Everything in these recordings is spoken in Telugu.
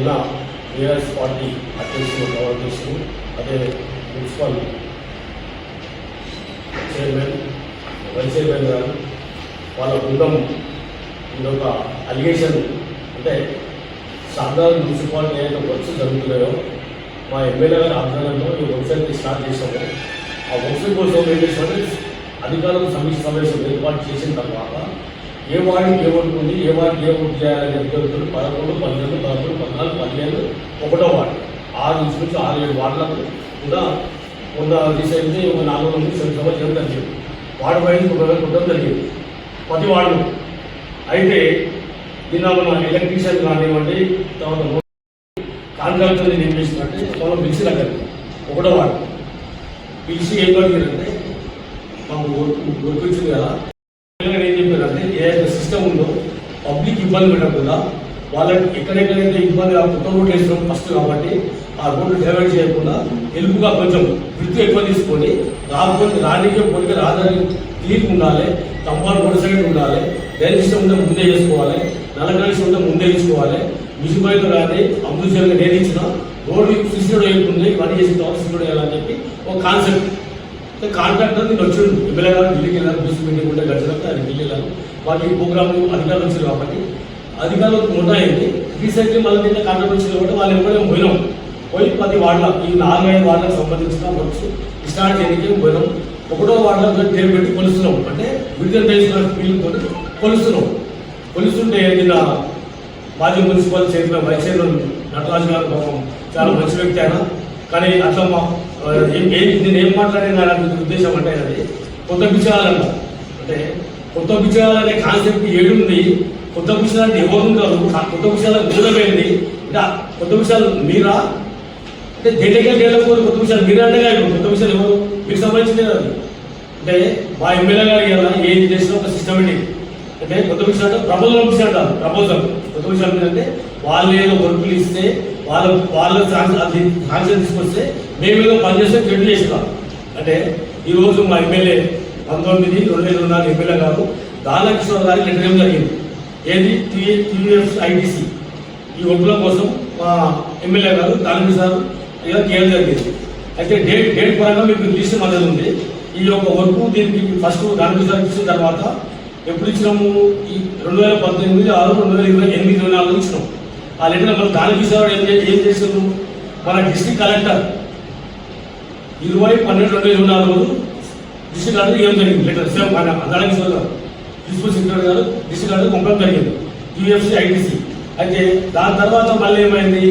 నిన్న బీఆర్ఎస్ పార్టీ అధ్యక్షులు గౌరవ అదే మున్సిపల్ చైర్మన్ వైస్ చైర్మన్ గారు వాళ్ళ బృందం ఇదొక అలిగేషన్ అంటే సాధారణ మున్సిపాలిటీ ఏదైతే వర్క్స్ జరుగుతున్నాయో మా ఎమ్మెల్యే గారి ఆధ్వర్యంలో ఈ వెబ్సైట్ని స్టార్ట్ చేశాము. ఆ వెబ్సైట్ కోసం ఏం చేసామంటే అధికారులకు సమీక్ష సమావేశం ఏర్పాటు చేసిన తర్వాత ఏ వాడికి ఏ ఓటు ఉంది ఏ వాడికి ఏ ఓటు చేయాలని అభ్యర్థులు పదకొండు పన్నెండు పదకొండు పద్నాలుగు పదిహేను ఒకటో వార్డు. ఆరు నుంచి నుంచి ఆరు ఏడు వార్డులకు కూడా ఉన్న రీసెంట్లీ ఒక నాలుగు మంది సభ చేయడం జరిగింది. వార్డు వైజ్ ఒక వేల కుట్టడం జరిగింది. ప్రతి వార్డు. అయితే నిన్న మన ఎలక్ట్రీషియన్ కానివ్వండి తర్వాత కాంట్రాక్టర్ని ఏం మనం పిలిచి దగ్గరికి ఒకటో వార్డు. పిలిచి ఏం అడిగారంటే మాకు వర్క్ వచ్చింది కదా. పిల్లలు ఏం ఏంటంటే ఏ సిస్టమ్ ఉందో పబ్లిక్ ఇబ్బంది పెట్టకుండా వాళ్ళకి ఎక్కడెక్కడైతే ఇబ్బంది కొత్త రోడ్లు వేసినాం ఫస్ట్ కాబట్టి ఆ రోడ్లు డైవర్ట్ చేయకుండా ఎలుపుగా కొంచెం వృత్తి ఎక్కువ తీసుకొని రాకపోతే రానికే పోతే రాదని క్లీన్ ఉండాలి కంపౌండ్ రోడ్ సైడ్ ఉండాలి రైల్ సిస్టమ్ ఉంటే ముందే చేసుకోవాలి నల్ల ఉంటే ముందే తీసుకోవాలి మున్సిపాలిటీ కానీ అమృత్సరంగా నేను ఇచ్చిన రోడ్డు సిస్టమ్ వేయకుండా ఇవన్నీ చేసి తర్వాత సిస్టమ్ చేయాలని చెప్పి ఒక కాన్సెప్ట్ కాంట్రాక్టర్ నేను వచ్చాడు ఎమ్మెల్యే గారు ఢిల్లీకి వెళ్ళాను బీసీ మీటింగ్ ఉంటే గడిచినప్పుడు ఆయన ఢిల్లీ వెళ్ళాను మాకు ఈ ప్రోగ్రామ్ అధికారులు వచ్చారు కాబట్టి అధికారులకు ఉన్నాయండి రీసెంట్లీ మళ్ళీ నిన్న కాంట్రాక్ట్ వచ్చింది కాబట్టి వాళ్ళు ఎవరైనా పోయినాం. పోయి పది వార్డుల ఈ నాలుగైదు వార్డులకు సంబంధించిన వర్క్స్ స్టార్ట్ చేయడానికి పోయినాం. ఒకటో వార్డులో పేరు పెట్టి కొలుస్తున్నాం. అంటే విడుదల తెలిసిన ఫీల్తో కొలుస్తున్నాం. కొలుస్తుంటే నిన్న మాజీ municipal chairman vice chairman Nataraju గారు పాపం చాలా మంచి వ్యక్తి ఆయన. కానీ అట్లా మా నేను ఏం మాట్లాడినా నా ఉద్దేశం అంటే అది. కొత్త పిచ్చాలంట అంటే కొత్త పిచ్చాలనే కాన్సెప్ట్ ఏడుంది కొత్త పిచ్చాలు ఎవరు ఉంటారు ఆ కొత్త పిచ్చాలకు మూలమైంది. అంటే కొత్త విషయాలు మీరా? అంటే డేటగా డేటకూడదు కొత్త విషయాలు మీరు అంటే కొత్త విషయాలు ఎవరు? మీకు సంబంధించింది అది అంటే మా ఎమ్మెల్యే గారు ఇలా ఏది చేసిన ఒక సిస్టమేటిక్ అంటే కొత్త విషయాలు ప్రపోజల్ పంపిస్తాడు ప్రపోజల్ కొత్త విషయాలు ఏంటంటే వాళ్ళు ఏదో వర్కులు ఇస్తే వాళ్ళ వాళ్ళ ఛాన్స్ అది తీసుకొస్తే మేము ఏదో పనిచేస్తే చెడు చేసినాం. అంటే ఈరోజు మా ఎమ్మెల్యే పంతొమ్మిది రెండు వేల నాలుగు ఎమ్మెల్యే గారు దానకిషోర్ గారికి లెటర్ ఇవ్వడం జరిగింది? ఏది? టీఎస్ ఐటీసీ ఈ వర్కుల కోసం మా ఎమ్మెల్యే గారు దాని సార్ ఇలా చేయడం జరిగింది. అయితే డేట్ డేట్ పరంగా మీకు లిస్ట్ మద్దతు ఉంది. ఈ యొక్క వర్క్ దీనికి ఫస్ట్ దాని ఇచ్చిన తర్వాత ఎప్పుడు ఇచ్చినాము? ఈ రెండు వేల పద్దెనిమిది ఆరు రెండు వేల ఇరవై ఎనిమిది ఇరవై నాలుగు ఇచ్చినాం. ఆ లెటర్ మన దానికి సార్ ఏం ఏం చేసారు మన డిస్ట్రిక్ట్ కలెక్టర్ ఇరవై పన్నెండు రెండు వేల ఇరవై నాలుగు డిస్ట్రిక్ట్ ఏం జరిగింది? లెటర్ సేమ్ దానికి చూద్దాం ప్రిన్సిపల్ సెక్రటరీ గారు డిస్ట్రిక్ట్ కలెక్టర్ పంపడం జరిగింది. UFC ITC. అయితే దాని తర్వాత మళ్ళీ ఏమైంది?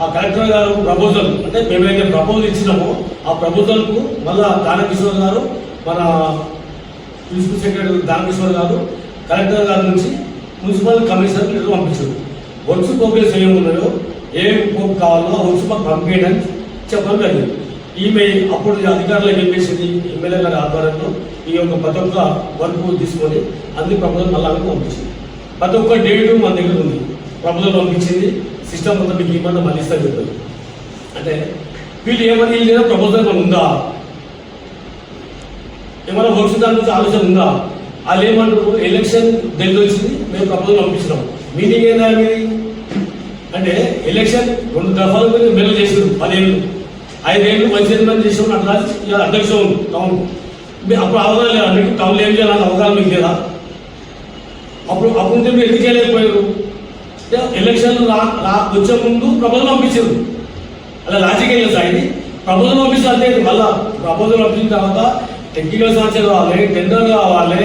ఆ కలెక్టర్ గారు ప్రపోజల్ అంటే మేమైతే ప్రపోజల్ ఇచ్చినామో ఆ ప్రపోజల్కు మళ్ళా దానకిషోర్ గారు మన ప్రిన్సిపల్ సెక్రటరీ దానకిషోర్ గారు కలెక్టర్ గారి నుంచి మున్సిపల్ కమిషనర్ లెటర్ పంపించారు. వర్క్స్ ప్రోగ్రెస్ ఏమి ఉన్నాయో ఏం కోప్ కావాలో ఆ మాకు పంపించడానికి చెప్పడం జరిగింది. ఈమె అప్పుడు అధికారులకు చెప్పేసింది ఎమ్మెల్యే గారి ఆధ్వర్యంలో ఈ యొక్క ప్రతి ఒక్క వర్క్ తీసుకొని అన్ని ప్రభుత్వం మళ్ళా పంపించింది. ప్రతి ఒక్క డేటు మన దగ్గర ఉంది. ప్రభుత్వం పంపించింది. సిస్టమ్ మొత్తం మీకు ఇవ్వండి మళ్ళీ ఇస్తా చెప్పారు. అంటే వీళ్ళు ఏమని లేదా ప్రభుత్వం ఉందా? ఏమైనా వర్క్స్ దాని ఆలోచన ఉందా? వాళ్ళు ఏమంటారు? ఎలక్షన్ దగ్గర వచ్చింది. మేము ప్రపోజల్ పంపించినాం. మీటింగ్ ఏందా మీది? అంటే ఎలక్షన్ రెండు దఫాలు మీరు మెల్ల చేసారు పదేళ్ళు ఐదేళ్ళు మంచి మంది చేసాం అట్లా ఇలా అధ్యక్షం టౌన్. అప్పుడు అవగాహన లేదా? మీకు టౌన్లో ఏం చేయాలని అవగాహన మీకు లేదా? అప్పుడు అప్పుడు మీరు ఎందుకు చేయలేకపోయారు ఎలక్షన్ రా రా వచ్చే ముందు ప్రబోధం పంపించారు. అలా లాజిక్ ఏం సార్ ఇది. ప్రపోజల్ పంపిస్తే అంతే మళ్ళా ప్రబోధం పంపించిన తర్వాత టెక్నికల్ సమాచారం కావాలి టెండర్ కావాలి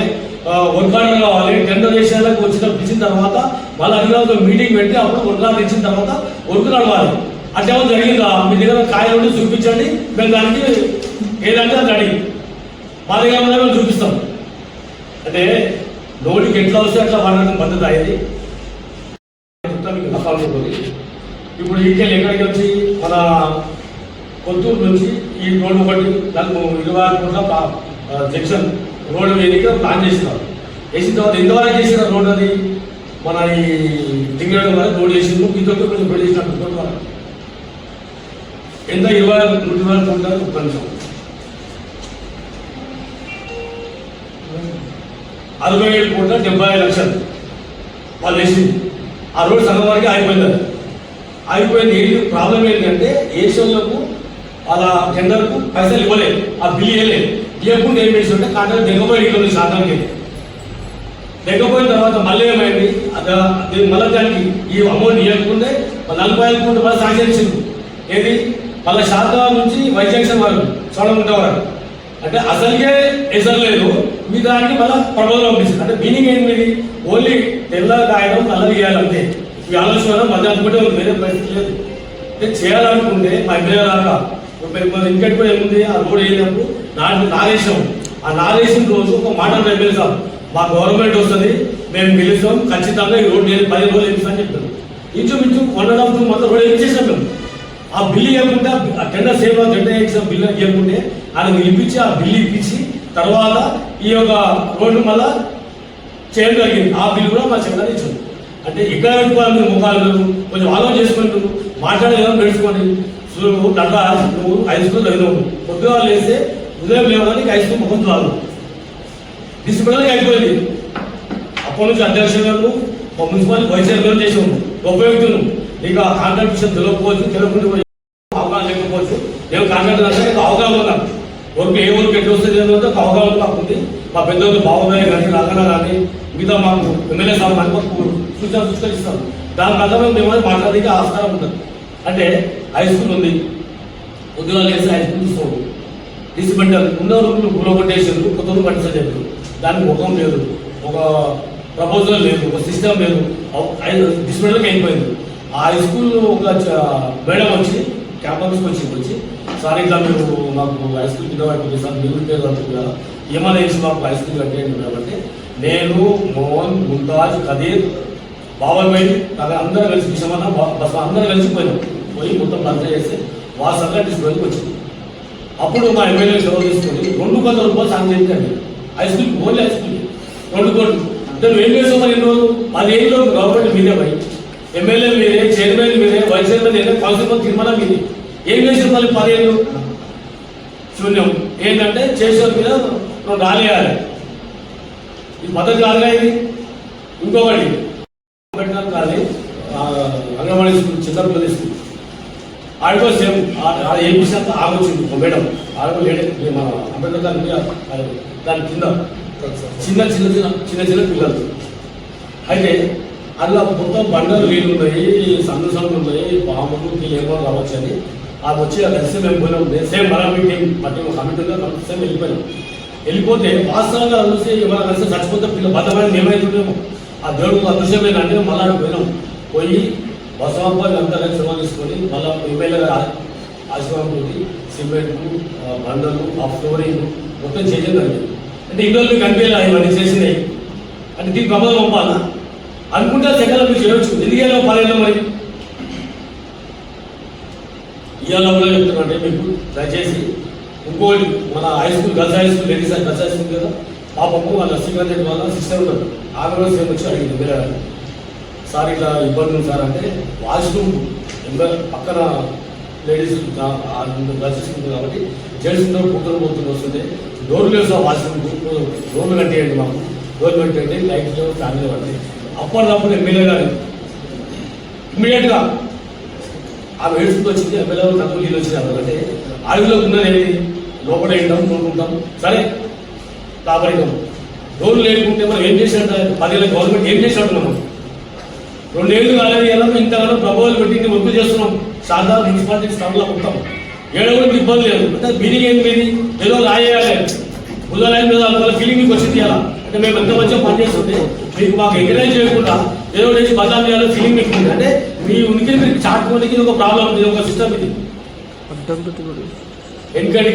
వర్క్ ఆర్డర్ కావాలి టెండర్ చేసేందుకు వచ్చిన ఇచ్చిన తర్వాత మళ్ళీ అధికారులతో మీటింగ్ పెట్టి అప్పుడు వర్క్ ఆర్డర్ ఇచ్చిన తర్వాత వర్క్ నడవాలి అట్లేమో జరిగిందా? మీ దగ్గర కాయలు ఉండి చూపించండి. మేము దానికి ఏదంటే అది అడిగి మా దగ్గర ఉన్నది మేము చూపిస్తాం. అంటే నోటికి ఎట్లా వస్తే అట్లా వాడడం పద్ధతి అయ్యేది ఇప్పుడు ఇంకెళ్ళి ఎక్కడికి వచ్చి మన కొత్తూరు నుంచి ఈ రోడ్డు ఒకటి దానికి ఇరవై జంక్షన్ రోడ్డు వేదిక ప్లాన్ చేసినారు వేసిన తర్వాత ఇంతవరకు చేసిన రోడ్డు అది మన ఈ దిగ్గడం వరకు రోడ్ చేసిండు ఇంకొక కొంచెం రోడ్ చేసినట్టు రోడ్ వరకు. ఎంత ఇరవై ఆరు నూట ఇరవై ఆరు అరవై ఏడు కోట్ల డెబ్బై ఐదు లక్షలు వాళ్ళు వేసింది. ఆ రోజు సగం వరకు అయిపోయింది ఆగిపోయింది ఏంటి? ప్రాబ్లం ఏంటంటే ఏషియన్లకు అలా టెండర్కు పైసలు ఇవ్వలేదు ఆ బిల్ ఇవ్వలేదు ఇవ్వకుండా ఏం చేసి ఉంటే కాంట్రాక్ట్ దిగబోయి ఇల్లు శాతానికి దిగపోయిన తర్వాత మళ్ళీ ఏమైంది? అద- మళ్ళీ దానికి ఈ అమౌంట్ ఇవ్వకుంటే నలభై ఐదు కోట్లు మళ్ళీ శాంక్షన్ ఏది? మళ్ళీ శారదా నుంచి వైజంక్షన్ వరకు చూడకుంటే వరకు అంటే అసలుకే ఎసరు లేదు. మీ దానికి మళ్ళీ ప్రపోజల్ పంపిస్తుంది అంటే మీనింగ్ ఏంటి ఓన్లీ తెల్ల కాయడం నల్లది చేయాలంతే ఈ ఆలోచన మళ్ళీ అనుకుంటే ఉంది. వేరే పరిస్థితి లేదు. అంటే చేయాలనుకుంటే మా ఎమ్మెల్యే దాకా ఇంకటి కూడా ఏముంది? ఆ రోడ్ వేయనప్పుడు నాటి నాగేశం. ఆ నాగేశం రోజు ఒక మాట ఎమ్మెల్యే సార్ మా గవర్నమెంట్ వస్తుంది. మేము గెలుస్తాం. ఖచ్చితంగా ఈ రోడ్ నేను పది రోజులు వేపిస్తాను చెప్తాను ఇంచుమించు one and half two road వేయించేసాం మేము. ఆ బిల్లు ఇవ్వకుండా ఆ tender save tender exam bill ఇవ్వకుంటే ఆయన ఇప్పించి ఆ బిల్లు ఇప్పించి తర్వాత ఈ యొక్క రోడ్డు మళ్ళా చేయడం జరిగింది. ఆ బిల్లు కూడా మా చెందా ఇచ్చింది అంటే ఇక్కడ పెట్టుకోవాలి మీరు ముఖాలు కొంచెం ఆలోచన చేసుకుంటూ మాట్లాడేదో నడుచుకోండి నువ్వు నడ్రా నువ్వు హై స్కూల్ చదివినావు. పొద్దుగా లేస్తే ఉదయం లేవడానికి హై స్కూల్ ముఖం రాదు డిసిప్లిన్ అయిపోయింది. అప్పటి నుంచి అధ్యక్షులను మున్సిపల్ వైస్ చైర్మన్ చేసాం గొప్ప వ్యక్తులు. నీకు ఆ కాంట్రాక్ట్ విషయం తెలియకపోవచ్చు తెలియకుండా అవగాహన లేకపోవచ్చు. నేను కాంట్రాక్ట్ అంటే నీకు అవగాహన వర్క్ ఏ వర్క్ ఎట్లా వస్తుంది అనేది ఒక అవగాహన మాకు ఉంది. మా పెద్దలు బాగున్నాయి కానీ రాగన కానీ మిగతా మాకు ఎమ్మెల్యే సార్ మాకు సూచన సూచన ఇస్తాం దాని ప్రకారం మేము మాట్లాడడానికి ఆస్కారం ఉంటుంది అంటే హై స్కూల్ ఉంది. ఉద్యోగాలు వేసి హై స్కూల్ తీసుకోండి డిసిమెంటల్ ఉన్న రూపులు గులగొట్టేసారు కొత్త రూపు కట్టించారు దానికి ముఖం లేదు. ఒక ప్రపోజల్ లేదు. ఒక సిస్టమ్ లేదు. డిసిమెంటల్కి అయిపోయింది. ఆ హై స్కూల్ ఒక చ- మేడం వచ్చి క్యాంపస్కి వచ్చి వచ్చి సార్ ఇట్లా మీరు మాకు హై స్కూల్ కింద పడుతుంది సార్ మీరు పేరు అంటున్నారు ఏమైనా వేసి మాకు హై స్కూల్ కట్టేయండి కాబట్టి నేను మోహన్ ముంతాజ్ కదీర్ బాబాయ్ అక్కడ అందరూ కలిసి విషయమన్నా బస్ అందరూ కలిసిపోయినాం పోయి మొత్తం బంద్ చేసి వాసంగా తీసుకొని వచ్చింది. అప్పుడు మా ఎమ్మెల్యే సెలవు తీసుకొని రెండు వందల రూపాయలు సాంగ్ చేయించండి. High school only high school రెండు కోట్లు. అంటే ఏం చేసావు మరి ఎన్ని రోజులు పదిహేనులో గవర్నమెంట్ మీదే పోయి ఎమ్మెల్యే మీరే చైర్మన్ మీరే వైస్ చైర్మన్ మీరే కౌన్సిల్ తీర్మానం మీది. ఏం చేసారు మళ్ళీ పదిహేను? శూన్యం. ఏంటంటే చేసేవారి మీద రెండు ఆలయాలి ఈ పద్ధతి కాదుగా ఇది? ఇంకొకటి. పెట్టినారు కానీ అంగన్వాడీ స్కూల్ చిన్నపిల్లల స్కూల్. ఆడికో సేమ్ ఏం విషయం ఆగొచ్చింది మేడం. ఆడకో లేడే మన అంబేద్కర్ గారి దాని కింద చిన్న చిన్న చిన్న చిన్న చిన్న పిల్లలు. అయితే అందులో మొత్తం బండలు నీళ్ళు ఉన్నాయి సందు సందులు ఉన్నాయి పాములు ఏమో రావచ్చు అని. అది వచ్చి అది కలిసి మేము పోయినాం సేమ్ మన మీటింగ్ పట్టి కమిటీలో సేమ్ వెళ్ళిపోయినాం వెళ్ళిపోతే వాస్తవంగా చూసి ఎవరైనా కలిసి చచ్చిపోతే పిల్ల బతమైన ఏమైతుండేమో ఆ దేవుడు అదృశ్యమైన అంటే మళ్ళా పోయినాం. పోయి బసవాబాయి అంతా కలిసి తీసుకొని మళ్ళా ఎమ్మెల్యే ఆశీర్వాదం సిమెంట్ బండలు ఆ ఫ్లోరింగ్ మొత్తం చేయడం జరిగింది. అంటే ఇంట్లో మీకు కనిపించాలి ఇవన్నీ చేసినాయి అంటే దీనికి ప్రమాదం పంపాలా అనుకుంటే సెకండ్ మీరు చేయొచ్చు ఎందుకేలా పదేళ్ళు మరి? ఇవాళ కూడా చెప్తున్నా మీకు. దయచేసి ఇంకోటి మన high school girls high school ladies girls high school కదా. పాపము వాళ్ళ శ్రీకాంత్ రెడ్డి వాళ్ళ సిస్టర్ ఉన్నారు. ఆమె కూడా సేమ్ వచ్చి అడిగింది మీరు సార్ ఇట్లా ఇబ్బంది ఉంది సార్ అంటే వాష్రూమ్ ఇంకా పక్కన లేడీస్ గర్ల్స్ ఉంది కాబట్టి జెంట్స్ ఉన్నారు కూతురు కూతురు వస్తుంది డోర్లు లేవు సార్ వాష్రూమ్ డోర్లు కట్టేయండి మాకు. డోర్లు కట్టేయండి లైట్ ఫ్యామిలీ పడి అప్పటికప్పుడు ఎమ్మెల్యే గారు ఇమ్మీడియట్గా ఆ వేడుకుంటూ వచ్చింది. ఎమ్మెల్యే తక్కువ నీళ్ళు వచ్చింది ఎందుకంటే అడవిలో ఉన్నది ఏంటి లోపల వేయడం కోరుకుంటాం సరే కాబట్టాం డోర్లు లేకుంటే మనం ఏం చేసినట్టు పదేళ్ళ గవర్నమెంట్ ఏం చేసినట్టు మనం? రెండేళ్ళు కాలేదు ఎలా ఇంతకాలం ప్రభావాలు పెట్టింది వర్క్ చేస్తున్నాం? సాదా మున్సిపాలిటీ స్థానంలో మొత్తం ఏడవడానికి ఇబ్బంది లేదు. అంటే మీనింగ్ ఏం మీది? ఏదో రాయేయాలి ఉదాహరణ మీద అందువల్ల ఫీలింగ్ మీకు వచ్చింది అలా అంటే మేము ఎంత మంచిగా పనిచేస్తుంటే మీకు మాకు ఎంకరేజ్ చేయకుండా ఏదో చేసి బదాం చేయాలో ఫీలింగ్ మీకు ఉంది. అంటే మీ ఉనికిని మీరు చాటుకోవడానికి ఒక ప్రాబ్లం ఇది ఒక సిస్టమ్ ఇది. ఎందుకంటే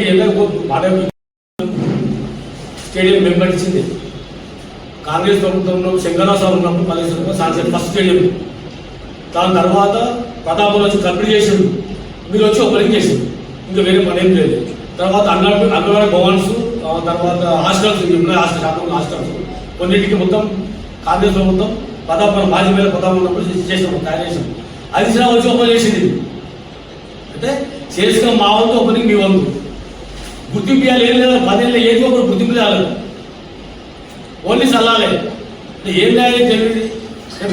మాట స్టేడియం మెంబర్ ఇచ్చింది. కాంగ్రెస్ ప్రభుత్వంలో శంకరాసారు ఉన్నప్పుడు పదిహేను సాంసర్ ఫస్ట్ స్టేడియం దాని తర్వాత ప్రతాపం వచ్చి కంప్లీట్ చేసిండు. మీరు వచ్చి ఓపెనింగ్ చేసిండు. ఇంకా వేరే పని ఏం లేదు తర్వాత అన్నవాడ అన్నవాడ భవన్స్ తర్వాత హాస్టల్స్ ఉన్నాయి హాస్టల్ హాస్టల్స్. కొన్నింటికి మొత్తం కాంగ్రెస్ ప్రభుత్వం ప్రతాపం మాజీ మీద ప్రతాపం ఉన్నప్పుడు చేసాం తయారు అది సినిమా వచ్చి ఓపెన్ చేసింది అంటే చేసుకున్న మా వంతు ఓపెనింగ్ మీ వంతు. గుర్తింపు ఇవ్వాలి ఏం లేదు పదేళ్ళు ఏది ఒకటి గుర్తింపు రాలేదు. ఓన్లీ సల్లాలే ఏం లాంగ్వేజ్ తెలియదు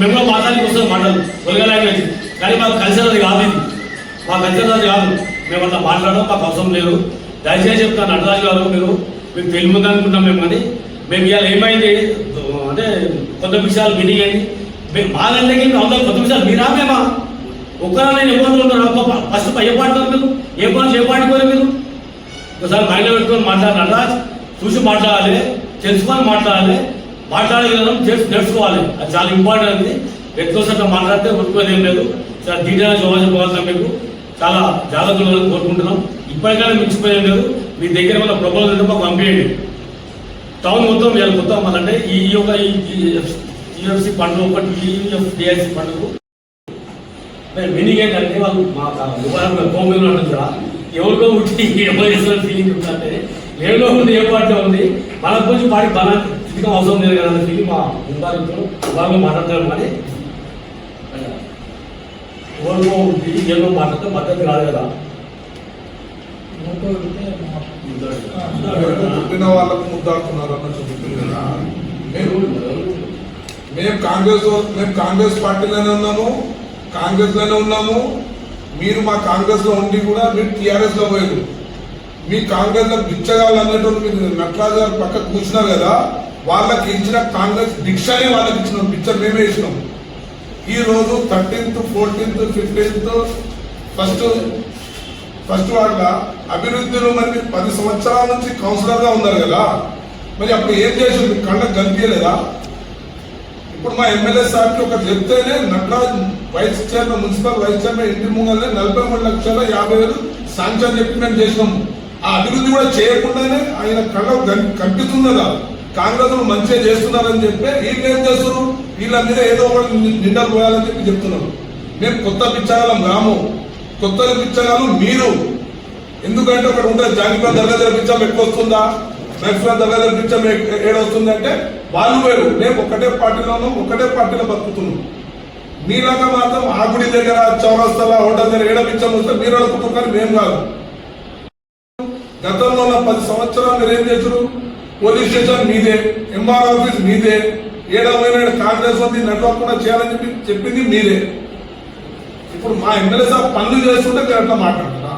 మేము మాట్లాడి వస్తాం మాట్లాడు ఒలిగా లాంగ్వేజ్ కానీ మాకు కలిసినది కాదు ఇది. మా కల్చర్ అది కాదు. మేము అట్లా మాట్లాడడం మాకు అవసరం లేదు. దయచేసి చెప్తాను నటరాజు గారు మీరు మీకు తెలియదు అనుకుంటాం మేము కానీ మేము ఇవాళ ఏమైంది? అంటే కొత్త విషయాలు మీటింగ్ మేము మా గంటకి అందరూ కొత్త విషయాలు మీరా మేమా? ఒక్కరా నేను ఇబ్బందులు ఫస్ట్ ఏ పాడుతారు మీరు. ఏ పనులు ఏ పాడుకోరు మీరు? ఒకసారి మైండ్లో పెట్టుకొని మాట్లాడాలి చూసి మాట్లాడాలి. తెలుసుకొని మాట్లాడాలి. మాట్లాడగలం చేసి నేర్చుకోవాలి అది చాలా ఇంపార్టెంట్ అది వ్యక్తిగతంగా మాట్లాడితే ఉట్టుకోదు లేదు. చాలా డీటెయిల్గా జవాబు చెప్పగలుగుతాం మీకు. చాలా జాగ్రత్తలు కోరుకుంటున్నాం. ఇప్పటికైనా మించిపోయేం లేదు. మీ దగ్గర ఉన్న ప్రపోజల్ ఉంటే మాకు పంపించండి టౌన్ మొత్తం వీళ్ళు మొత్తం అమ్మాలంటే ఈ యొక్క యూఎఫ్సి పండుగ ఒకటి డిఎస్సి పండుగ మీనింగ్ ఏంటంటే వాళ్ళు మా భూమిలో కూడా ఎవరికో ఉంటే ఎవరు చేస్తున్న ఫీలింగ్ ఉందంటే ఏదో ఉంది ఏ పార్టీ ఉంది మన గురించి పాడి బల ఇదిగా అవసరం లేదు కదా అన్న ఫీలింగ్ మా ఉండాలి వాళ్ళు మాట్లాడతారు మరి ఎవరికో ఉంది ఏదో మాట్లాడితే మద్దతు రాదు కదా. పుట్టిన వాళ్ళకు ముద్దాడుతున్నారు అన్న కదా. మేము మేము కాంగ్రెస్ మేము కాంగ్రెస్ పార్టీలోనే ఉన్నాము కాంగ్రెస్లోనే ఉన్నాము. మీరు మా కాంగ్రెస్లో ఉండి కూడా మీరు టీఆర్ఎస్లో పోయారు. మీ కాంగ్రెస్లో బిచ్చగాళ్ళు అనేటువంటి మీరు నటరాజు గారు పక్క కూర్చున్నారు కదా వాళ్ళకి ఇచ్చిన కాంగ్రెస్ భిక్షనే వాళ్ళకి ఇచ్చినాం పిక్చర్ మేమే ఇచ్చినాం ఈ రోజు thirteenth fourteenth fifteenth first first వాళ్ళ అభివృద్ధిలో మరి పది సంవత్సరాల నుంచి కౌన్సిలర్గా ఉన్నారు కదా. మరి అప్పుడు ఏం చేసి కళ్ళకు కనిపించలేదా? ఇప్పుడు మా ఎమ్మెల్యే సార్కి ఒక చెప్తేనే Nataraj vice chairman municipal vice chairman ఇంటి ముంగల్ని నలభై మూడు లక్షల యాభై వేలు శాంక్షన్ చెప్పి మేము చేసినాము ఆ అభివృద్ధి కూడా చేయకుండానే ఆయన కళ్ళకు కని- కనిపిస్తున్నదా కాంగ్రెస్ మంచిగా చేస్తున్నారని చెప్పి వీళ్ళు ఏం చేస్తున్నారు? వీళ్ళ మీద ఏదో ఒకటి నిండా పోయాలని చెప్పి చెప్తున్నారు. మేము కొత్త పిచ్చాగలం రాము. కొత్త పిచ్చగాలు మీరు. ఎందుకంటే ఒకటి ఉంటుంది జాగిపా దర్గా పిచ్చం ఎక్కువ వస్తుందా నక్సల్ దర్గా పిచ్చం ఏడొస్తుంది అంటే వాళ్ళు వేరు. మేము ఒకటే పార్టీలోనూ ఒకటే పార్టీలో బతుకుతున్నాం మీలాగా మాత్రం ఆ గుడి దగ్గర చౌరస్తల హోటల్ దగ్గర ఏడ పిచ్చం వస్తే మీరు అనుకుంటున్నారు మేము కాదు. గతంలో ఉన్న పది సంవత్సరాలు మీరు ఏం చేశారు పోలీస్ స్టేషన్ మీదే ఎంఆర్ ఆఫీస్ మీదే ఏడవైన కాంగ్రెస్ ఉంది నడవకుండా చేయాలని చెప్పి చెప్పింది మీరే. ఇప్పుడు మా ఎమ్మెల్యే సార్ పనులు చేస్తుంటే మీరు అట్లా మాట్లాడుతున్నా.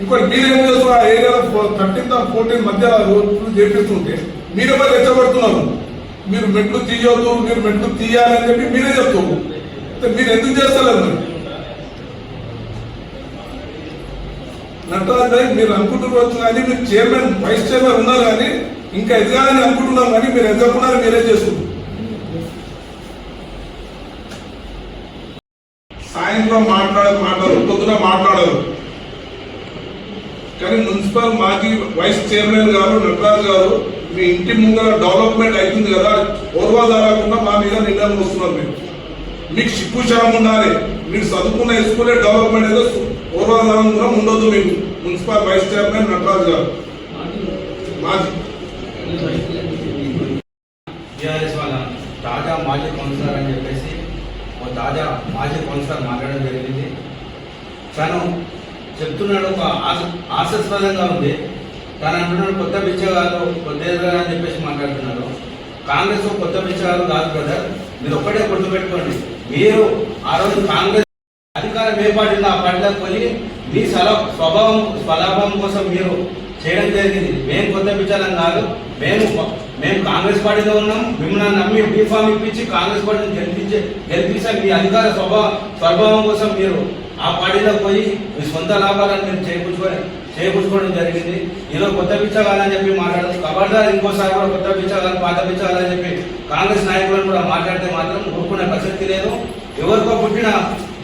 ఇంకోటి మీరేం చేస్తున్నారు ఆ ఏరియాలో థర్టీన్త్ ఫోర్టీన్ మధ్య రోజులు చేపిస్తుంటే మీరే మరి రెచ్చగొడుతున్నారు? మీరు మెట్లు తీయొద్దు మీరు మెట్లు తీయాలని చెప్పి మీరే చెప్తున్నారు. మీరు ఎందుకు చేస్తలేదు మరి? నటరాజ్ భాయ్ మీరు అనుకుంటున్నారు కానీ మీరు చైర్మన్ వైస్ చైర్మన్ ఉన్నారు కానీ ఇంకా ఎదగాలని అనుకుంటున్నాం కానీ మీరు ఎదగకుండా మీరే చేస్తున్నారు సాయంత్రం మాట్లాడే మాట్లాడరు పొద్దున మాట్లాడరు. కానీ మున్సిపల్ మాజీ వైస్ చైర్మన్ గారు నటరాజ్ గారు మీ ఇంటి ముందర డెవలప్మెంట్ అవుతుంది కదా ఓర్వా జరగకుండా మా మీద నిర్ణయం వస్తున్నారు మీరు. మీకు సిగ్గు శరం ఉండాలి. మీరు చదువుకున్న స్కూలే డెవలప్మెంట్ ఏదో ఓర్వా కూడా ఉండొద్దు మీకు మున్సిపల్ వైస్ చైర్మన్ నటరాజ్ గారు. మాజీ. టీఆర్ఎస్ వాళ్ళ తాజా మాజీ కౌన్సిలర్ అని చెప్పేసి తాజా మాజీ కౌన్సిలర్ మాట్లాడడం జరిగింది. తను చెప్తున్నాడు ఒక ఆశ ఆశాస్పదంగా ఉంది. తను అంటున్నాడు కొత్త బిచ్చగారు కొత్త ఎదురు అని చెప్పేసి మాట్లాడుతున్నారు. కాంగ్రెస్ కొత్త బిచ్చగారు కాదు బ్రదర్. మీరు ఒక్కటే గుర్తుపెట్టుకోండి. మీరు ఆ రోజు కాంగ్రెస్ అధికారం ఏ పార్టీ ఆ పార్టీలోకి పోయి మీ సల స్వభావం స్వలాభం కోసం మీరు చేయడం జరిగింది. మేము కొత్త విచారం కాదు మేము మేము కాంగ్రెస్ పార్టీలో ఉన్నాం. మిమ్మల్ని నమ్మి బీఫామ్ ఇప్పించి కాంగ్రెస్ పార్టీని గెలిపించే గెలిపించాక మీ అధికార స్వభావ స్వభావం కోసం మీరు ఆ పార్టీలో పోయి మీ సొంత లాభాలను మీరు చేకూర్చుకొని చేకూర్చుకోవడం జరిగింది. ఏదో కొత్త పిచ్చగాలని చెప్పి మాట్లాడదు ఖబర్దార్ ఇంకోసారి కూడా కొత్త పిచ్చగాలని పాత పిచ్చగాలని చెప్పి కాంగ్రెస్ నాయకులను కూడా మాట్లాడితే మాత్రం ఊరుకునే ప్రసక్తి లేదు. ఎవరికో పుట్టిన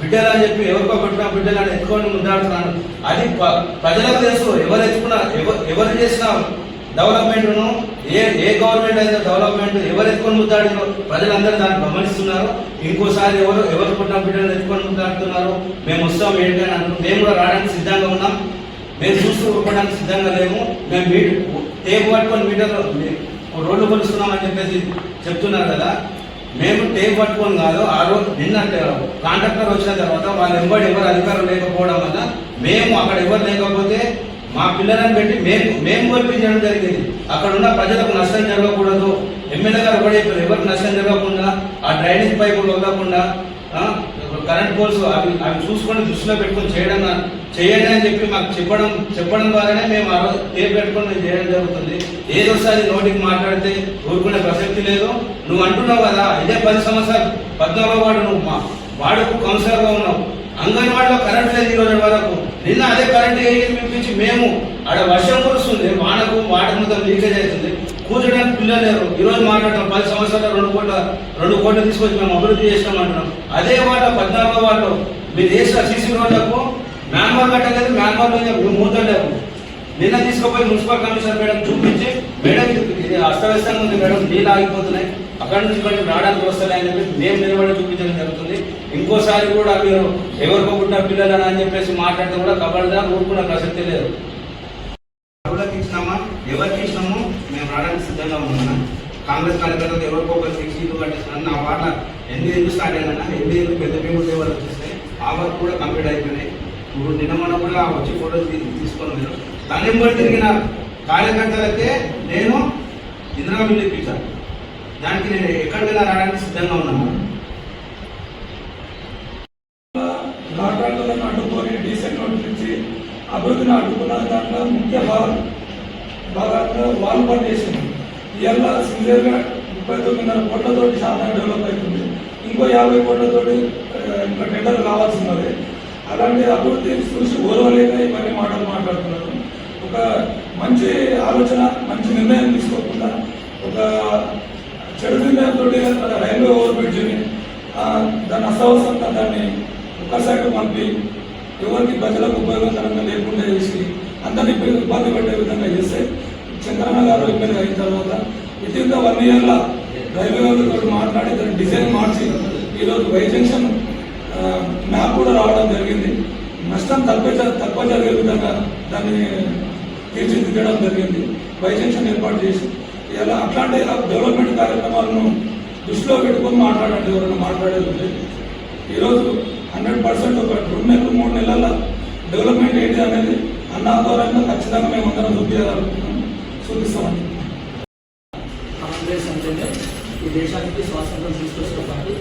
బిడ్డలు అని చెప్పి ఎవరికో పుట్టిన బిడ్డలు అని ఎత్తుకొని ముందాడుతున్నాను అది ప్రజలకు తెలుసు. ఎవరు ఎత్తుకున్నా ఎవరు ఎవరు చేసిన డెవలప్మెంట్ను ఏ ఏ గవర్నమెంట్ అయితే డెవలప్మెంట్ ఎవరు ఎత్తుకొని ముద్దాడినో ప్రజలందరూ దాన్ని గమనిస్తున్నారు. ఇంకోసారి ఎవరు ఎవరు పుట్టిన బిడ్డలు ఎత్తుకొని ముద్దాడుతున్నారు. మేము వస్తాం ఏంటని అంటున్నాం మేము కూడా రావడానికి సిద్ధంగా ఉన్నాం. మేము చూస్తూ ఊరుకోవడానికి సిద్ధంగా లేము. మేము మీ టేపు పట్టుకొని మీటర్లో రోడ్లు కొలుస్తున్నామని చెప్పేసి చెప్తున్నారు కదా. మేము టేప్ పట్టుకొని కాదు ఆ రోజు నిన్న కాంట్రాక్టర్ వచ్చిన తర్వాత వాళ్ళు ఎవరు ఎవరు అధికారం లేకపోవడం వల్ల మేము అక్కడ ఎవరు లేకపోతే మా పిల్లలను పెట్టి మేము మేము కల్పించడం జరిగింది. అక్కడ ఉన్న ప్రజలకు నష్టం జరగకూడదు. ఎమ్మెల్యే గారు కూడా చెప్పారు ఎవరికి నష్టం జరగకుండా ఆ డ్రైనేజ్ పైపులు వదలకుండా కరెంట్ పోల్స్ అవి అవి చూసుకొని దృష్టిలో పెట్టుకొని చేయడం చేయండి అని చెప్పి మాకు చెప్పడం చెప్పడం ద్వారానే మేము ఆ రోజు టేప్ పెట్టుకొని మేము చేయడం జరుగుతుంది. ఏదోసారి నోటికి మాట్లాడితే ఊరుకునే ప్రసక్తి లేదు. నువ్వు అంటున్నావు కదా ఇదే పది సంవత్సరాలు పద్నాలుగో వాడు నువ్వు మా వాడుకు కౌన్సిలర్గా ఉన్నావు. అంగన్వాడిలో కరెంట్ లేదు ఈ రోజు వరకు. నిన్న అదే కరెంట్ పిలిపించి మేము ఆడ వర్షం కురుస్తుంది వానకు వాటర్ మొత్తం లీకేజ్ అవుతుంది. కూర్చోడానికి పిల్లలు లేరు. ఈరోజు మాట్లాడటం పది సంవత్సరాలు రెండు కోట్ల రెండు కోట్లు తీసుకొచ్చి మేము అభివృద్ధి చేసినాం అంటున్నాం. అదే వాట పద్నాలుగో వాళ్ళు మీరు చేసిన సీసీ రోడ్లకు మ్యాన్మార్ కట్టలేదు మ్యాన్మార్లో మేము మూతలేము నిన్న తీసుకుపోయి మున్సిపల్ కమిషనర్ మేడం చూపించి మేడం ఇది- అస్తవ్యస్తంగా ఉంది మేడం. నీళ్ళు ఆగిపోతున్నాయి. అక్కడ నుంచి ఇక్కడికి రావడానికి వస్తాయి అని చెప్పి మేము నిలబడి చూపించడం జరుగుతుంది. ఇంకోసారి కూడా మీరు ఎవరికో పుట్టిన పిల్లలని అని చెప్పేసి మాట్లాడితే కూడా కబడ్దా ఊరుకున్న ప్రసక్తి లేదు. ఎవరికి ఇచ్చినామా? ఎవరికి ఇచ్చినాము మేము రావడానికి సిద్ధంగా ఉన్నాం. కాంగ్రెస్ కార్యకర్తలు ఎవరికో ఒకరికి సీట్లు కట్టిస్తున్నాను నా వాట ఎన్ని ఎందుకు స్టార్ట్ అయినా ఎన్ని ఎందుకు పెద్ద పేమెంట్ ఎవరు వచ్చేస్తే ఆ వర్క్ కూడా కంప్లీట్ అయిపోయినాయి. ఇప్పుడు నిన్న మొన్న కూడా వచ్చి ఫోటోలు తీసుకొని మీరు. దాని బట్టి తిరిగిన కార్యకర్తలకే నేను ఇందిరా మిల్లు ఇప్పించాను దానికి నేను ఎక్కడికైనా రావడానికి సిద్ధంగా ఉన్నాను. కాంట్రాక్టులను అడ్డుకొని డీసెంట్ నోటించి అభివృద్ధిని అడ్డుకున్న దాంట్లో ముఖ్య భాగం భాగంగా వాళ్ళు పనిచేసింది ఇవాళ సిన్సియర్గా ముప్పై తొమ్మిదిన్నర కోట్లతోటి సాధారణ డెవలప్ అవుతుంది. ఇంకో యాభై కోట్లతోటి ఇంకా టెండర్ కావాల్సి ఉన్నది అలాంటి అభివృద్ధి చూసి ఓరవలేక ఇవన్నీ మాటలు మాట్లాడుతున్నారు. ఒక మంచి ఆలోచన మంచి నిర్ణయం తీసుకోకుండా ఒక చెడు నిర్ణయంతో రైల్వే ఓవర్ బ్రిడ్జిని ఆ, దాని అస్తవసంగా దాన్ని ఒక్కసారి పంపి ఎవరికి ప్రజలకు ఉపయోగకరంగా లేకుండా చేసి అందరినీ ఇబ్బంది ఇబ్బంది పెట్టే విధంగా చేస్తే చంద్రన్న గారు ఎమ్మెల్యే అయిన తర్వాత విత్ వన్ ఇయర్లో రైల్వే వాళ్ళతో మాట్లాడి దాన్ని డిజైన్ మార్చి ఈరోజు వై జంక్షన్ మ్యాప్ కూడా రావడం జరిగింది. నష్టం తక్కువ తక్కువ జరిగే విధంగా దాన్ని తీర్చిదిద్దడం జరిగింది. వై జంక్షన్ ఏర్పాటు చేసి ఇలా అట్లాంటి డెవలప్మెంట్ కార్యక్రమాలను దృష్టిలో పెట్టుకొని మాట్లాడండి ఎవరైనా మాట్లాడేది ఉంది ఈరోజు హండ్రెడ్ పర్సెంట్ ఒక రెండు నెలలు మూడు నెలల డెవలప్మెంట్ ఏంటి అనేది అన్న ఆధ్వర్యంలో ఖచ్చితంగా మేము అందరం చూపించాలనుకుంటున్నాం చూపిస్తామండి. ఈ దేశానికి స్వాతంత్రం తీసుకొచ్చిన పార్టీ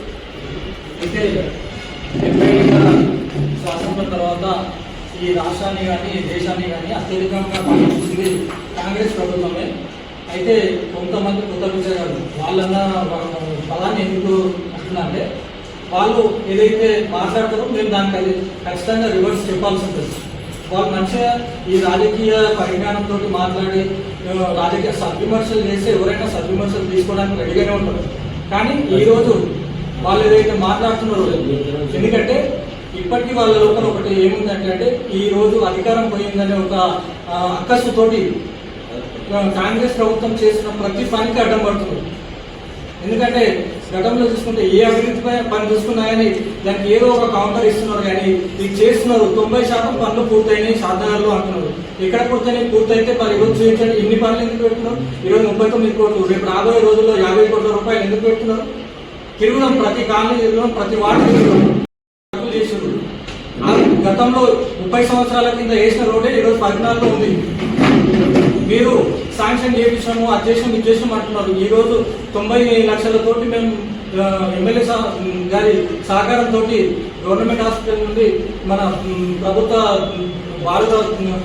అయితే డెబ్బై ఏళ్ళ స్వాతంత్రం తర్వాత ఈ రాష్ట్రాన్ని కానీ ఈ దేశాన్ని కానీ అత్యధికంగా పాలించింది కాంగ్రెస్ ప్రభుత్వమే. అయితే కొంతమంది కొత్త విషయాలు వాళ్ళన్న బలాన్ని ఎందుకు అంటున్నారంటే వాళ్ళు ఏదైతే మాట్లాడతారో మేము దానికి అది ఖచ్చితంగా రివర్స్ చెప్పాల్సి ఉంటుంది. వాళ్ళు మంచిగా ఈ రాజకీయ పరిజ్ఞానంతో మాట్లాడి రాజకీయ సద్విమర్శలు చేస్తే ఎవరైనా సద్విమర్శలు తీసుకోవడానికి రెడీగానే ఉంటారు. కానీ ఈ రోజు వాళ్ళు ఏదైతే మాట్లాడుతున్నారో ఎందుకంటే ఇప్పటికీ వాళ్ళ లోపల ఒకటి ఏముందంటే అంటే ఈ రోజు అధికారం పోయిందనే ఒక అక్కసుతోటి కాంగ్రెస్ ప్రభుత్వం చేసిన ప్రతి పనికి అడ్డం పడుతుంది. ఎందుకంటే గతంలో చూసుకుంటే ఏ అభివృద్ధిపై పని చూసుకున్నా కానీ దానికి ఏదో ఒక కౌంటర్ ఇస్తున్నారు కానీ ఇది చేస్తున్నారు. తొంభై శాతం పనులు పూర్తయినాయి సాధనలు అంటున్నారు. ఎక్కడ పూర్తయినాయి? పూర్తయితే మరి ఈరోజు చూపించండి. ఇన్ని పనులు ఎందుకు పెడుతున్నారు? ఈరోజు ముప్పై తొమ్మిది కోట్లు రేపు రాబోయే రోజుల్లో యాభై కోట్ల రూపాయలు ఎందుకు పెడుతున్నారు? తిరుగుదాం ప్రతి కాలనీ తిరుగుదాం ప్రతి వార్డు తిరుగుదాం తప్పులు చేసారు ఆ గతంలో ముప్పై సంవత్సరాల కింద వేసిన రోడ్డే ఈరోజు పద్నాలుగులో ఉంది. మీరు శాంక్షన్ చేయించాము అది చేసాం ఇది అంటున్నారు ఈరోజు తొంభై లక్షలతోటి మేము ఎమ్మెల్యే గారి సహకారంతో గవర్నమెంట్ హాస్పిటల్ నుండి మన ప్రభుత్వ బాలుర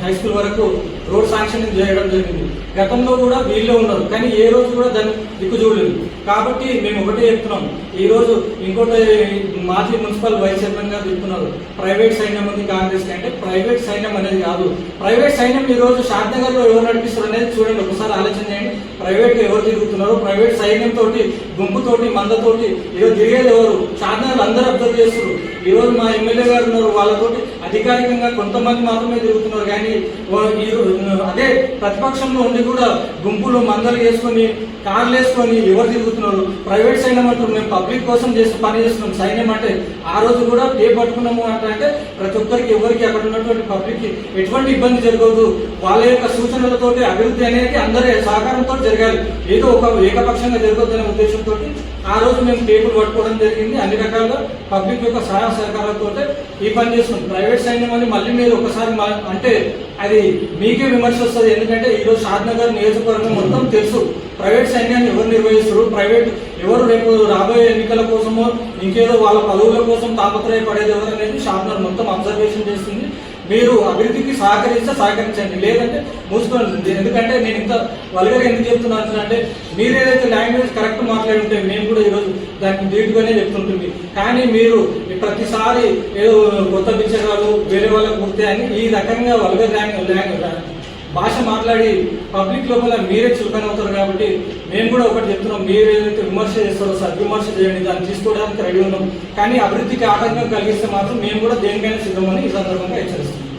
హై స్కూల్ వరకు రోడ్ శాంక్షనింగ్ చేయడం జరిగింది. గతంలో కూడా వీళ్ళే ఉన్నారు కానీ ఏ రోజు కూడా దాన్ని దిక్కు చూడలేదు. కాబట్టి మేము ఒకటే చెప్తున్నాం ఈరోజు ఇంకోటి మాజీ మున్సిపల్ వైస్ చైర్మన్ గారు చెప్తున్నారు ప్రైవేట్ సైన్యం ఉంది కాంగ్రెస్ అంటే ప్రైవేట్ సైన్యం అనేది కాదు. ప్రైవేట్ సైన్యం ఈ రోజు ఎవరు నడిపిస్తారు అనేది చూడండి ఒకసారి ఆలోచన చేయండి. ప్రైవేట్గా ఎవరు తిరుగుతున్నారు? ప్రైవేట్ సైన్యంతో గుంపుతోటి మందతోటి ఈరోజు తిరిగేది ఎవరు? షాద్నగర్ అందరూ అబ్జర్వ్ చేస్తున్నారు. ఈ రోజు మా ఎమ్మెల్యే గారు ఉన్నారు వాళ్ళతోటి అధికారికంగా కొంతమంది మాత్రమే తిరుగుతున్నారు. కానీ అదే ప్రతిపక్షంలో ఉండి కూడా గుంపులు మందలు వేసుకొని కార్లు వేసుకొని ఎవరు తిరుగుతున్నారు? ప్రైవేట్ సైన్యం అంటారు మేము పబ్లిక్ కోసం చేసి పని చేస్తున్నాం. సైన్యం అంటే ఆ రోజు కూడా పే పట్టుకున్నాము అంటే ప్రతి ఒక్కరికి ఎవరికి అక్కడ ఉన్నటువంటి పబ్లిక్కి ఎటువంటి ఇబ్బంది జరగదు. వాళ్ళ యొక్క సూచనలతో అభివృద్ధి అనేది అందరి సహకారంతో జరగాలి. ఏదో ఒక ఏకపక్షంగా జరగొద్దనే ఉద్దేశంతో ఆ రోజు మేము టేబుల్ పట్టుకోవడం జరిగింది. అన్ని రకాలుగా పబ్లిక్ యొక్క సహాయ సహకారాలతో ఈ పని చేస్తున్నాం. ప్రైవేట్ సైన్యం అని మళ్ళీ మీరు ఒకసారి మా- అంటే అది మీకే విమర్శ వస్తుంది. ఎందుకంటే ఈరోజు షాద్నగర్ నియోజకవర్గం మొత్తం తెలుసు. ప్రైవేట్ సైన్యాన్ని ఎవరు నిర్వహిస్తారు? ప్రైవేట్ ఎవరు రేపు రాబోయే ఎన్నికల కోసమో ఇంకేదో వాళ్ళ పదవుల కోసం తాపత్రయపడేది ఎవరు అనేది షాద్నగర్ మొత్తం అబ్జర్వేషన్ చేస్తుంది. మీరు అభివృద్ధికి సహకరిస్తే సహకరించండి. లేదంటే మూసుకోండి ఎందుకంటే నేను ఇంత వల్గర్ ఎందుకు చెప్తున్నాను అంటే మీరు ఏదైతే లాంగ్వేజ్ కరెక్ట్ మాట్లాడి ఉంటే మేము కూడా ఈరోజు దానికి ధీటుగానే చెప్తుంటుంది. కానీ మీరు ప్రతిసారి ఏదో కొత్త పిచ్చగాలు వేరే వాళ్ళకు పుడితే అని ఈ రకంగా వల్గర్ లాంగ్వేజ్ భాష మాట్లాడి పబ్లిక్ లోపల మీరే చులకన అవుతారు కాబట్టి మేము కూడా ఒకటి చెప్తున్నాం మీరు ఏదైతే విమర్శ చేస్తారో సద్విమర్శ చేయండి దాన్ని తీసుకోవడానికి రెడీ ఉన్నాం. కానీ అభివృద్ధికి ఆటంకం కలిగిస్తే మాత్రం మేము కూడా దేనికైనా సిద్ధమని ఈ సందర్భంగా హెచ్చరిస్తున్నాం.